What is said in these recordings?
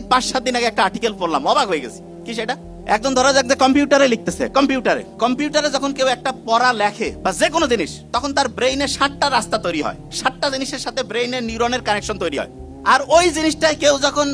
এই পাঁচ সাত দিন আগে একটা আর্টিকেল পড়লাম, অবাক হয়ে গেছি। কি সেটা? একজন ধরা যাক যে কম্পিউটারে লিখতেছে কম্পিউটারে কম্পিউটারে যখন কেউ একটা পড়া লেখে বা যে কোনো জিনিস, তখন তার ব্রেইনে ষাটটা রাস্তা তৈরি হয়। ষাটটা জিনিসের সাথে ব্রেইনের নিউরনের কানেকশন তৈরি হয়। আর ওই জিনিসটাই কেউ যখন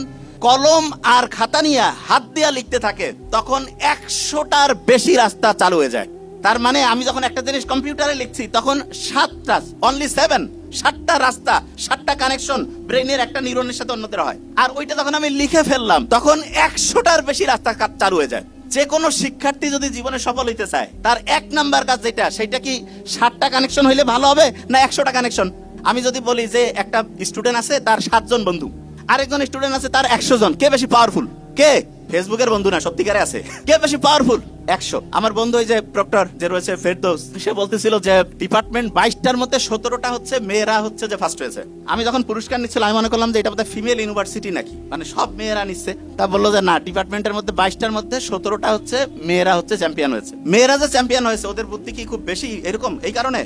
কলম আর খাতা নিয়ে হাত দিয়া লিখতে থাকে, তখন একশোটার বেশি রাস্তা চালু হয়ে যায়। তার মানে আমি যখন একটা জিনিস কম্পিউটারে লিখছি, তখন সাতটা অনলি সেভেন সাতটা রাস্তা, সাতটা কানেকশন ব্রেনের একটা নিউরনের সাথে অন্যদের হয়। আর ওইটা যখন আমি লিখে ফেললাম, তখন একশোটার বেশি রাস্তা কা- চালু হয়ে যায়। যে কোনো শিক্ষার্থী যদি জীবনে সফল হইতে চায়, তার এক নাম্বার কাজ যেটা, সেটা কি সাতটা কানেকশন হইলে ভালো হবে না একশোটা কানেকশন আমি যদি বলি যে একটা স্টুডেন্ট আছে, তার সাতজন বন্ধু। আরেকজন স্টুডেন্ট আছে, তার একশো জন। কে বেশি পাওয়ারফুল কে? ফেসবুকের বন্ধু না, সত্যিকারে আছে। কে বেশি পাওয়ারফুল একশো। আমার বন্ধু ওই যে প্রক্টর যে রয়েছে ফেরদৌস সে বলতেছিল যে ডিপার্টমেন্ট বাইশটার মধ্যে সতেরোটা হচ্ছে মেয়েরা হচ্ছে যে ফার্স্ট হয়েছে। আমি যখন পুরস্কার নিচ্ছিল আমি মনে করলাম যে এটা বোধহয় ফিমেল ইউনিভার্সিটি নাকি? মানে সব মেয়েরা নিচ্ছে। তা বলল যে না ডিপার্টমেন্টের মধ্যে বাইশটার মধ্যে সতেরোটা হচ্ছে মেয়েরা হচ্ছে চ্যাম্পিয়ন হয়েছে। মেয়েরা যে চ্যাম্পিয়ন হয়েছে, ওদের বুদ্ধি কি খুব বেশি এরকম? এই কারণে?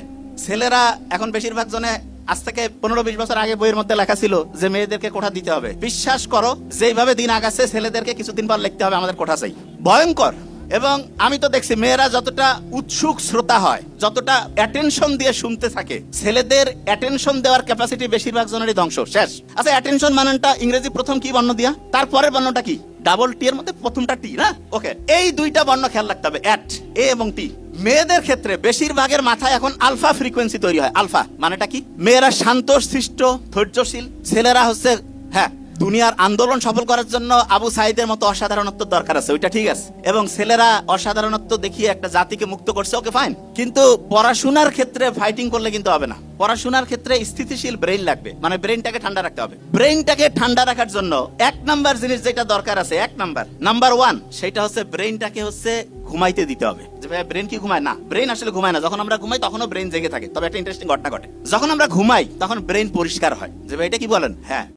ছেলেরা এখন বেশিরভাগ জনে আজ থেকে পনেরো বিশ বছর আগে বইয়ের মধ্যে লেখা ছিল যে মেয়েদেরকে কোঠা দিতে হবে। বিশ্বাস করো, যেইভাবে দিন আগাচ্ছে, ছেলেদেরকে কিছুদিন পর লিখতে হবে আমাদের কোঠা চাই। ভয়ঙ্কর। এবং আমি তো দেখছি মেয়েরা যতটা উৎসুক শ্রোতা হয়, যতটা অ্যাটেনশন দিয়ে শুনতে থাকে, ছেলেদের অ্যাটেনশন দেওয়ার ক্যাপাসিটি বেশিরভাগ জনেরই ধ্বংস, শেষ। আচ্ছা অ্যাটেনশন মানেটা ইংরেজি প্রথম কি বর্ণ দিয়া? তারপরের বর্ণটা কি? ডাবল টি এর মধ্যে প্রথমটা টি না? ওকে এই দুইটা বর্ণ খেয়াল রাখতে হবে অ্যাট এ এবং টি মেয়েদের ক্ষেত্রে বেশিরভাগের মাথায় এখন আলফা ফ্রিকোয়েন্সি তৈরি হয়। আলফা মানেটা কি? মেয়েরা শান্ত, সৃষ্ট, ধৈর্যশীল। ছেলেরা হচ্ছে হ্যাঁ দুনিয়ার আন্দোলন সফল করার জন্য আবু সাইদের মতো অসাধারণত্ব দরকার আছে, ওইটা ঠিক আছে। এবং ছেলেরা অসাধারণত্ব দেখিয়ে একটা জাতিকে মুক্ত করছে, ওকে ফাইন কিন্তু পড়াশোনার ক্ষেত্রে ফাইটিং করলে কিন্তু হবে না। পড়াশোনার ক্ষেত্রে স্থিতিশীল ব্রেইন লাগবে। মানে ব্রেইনটাকে ঠান্ডা রাখতে হবে। ব্রেইনটাকে ঠান্ডা রাখার জন্য এক নাম্বার জিনিস যেটা দরকার আছে, এক নাম্বার। নাম্বার ওয়ান সেটা হচ্ছে ব্রেইনটাকে হচ্ছে ঘুমাইতে দিতে হবে। যে ভাই ব্রেন কি ঘুমায়? না ব্রেন আসলে ঘুমায় না। যখন আমরা ঘুমাই, তখনও ব্রেন জেগে থাকে। তবে একটা ইন্টারেস্টিং ঘটনা ঘটে। যখন আমরা ঘুমাই, তখন ব্রেন পরিষ্কার হয়। যে ভাই এটা কি বলেন? হ্যাঁ।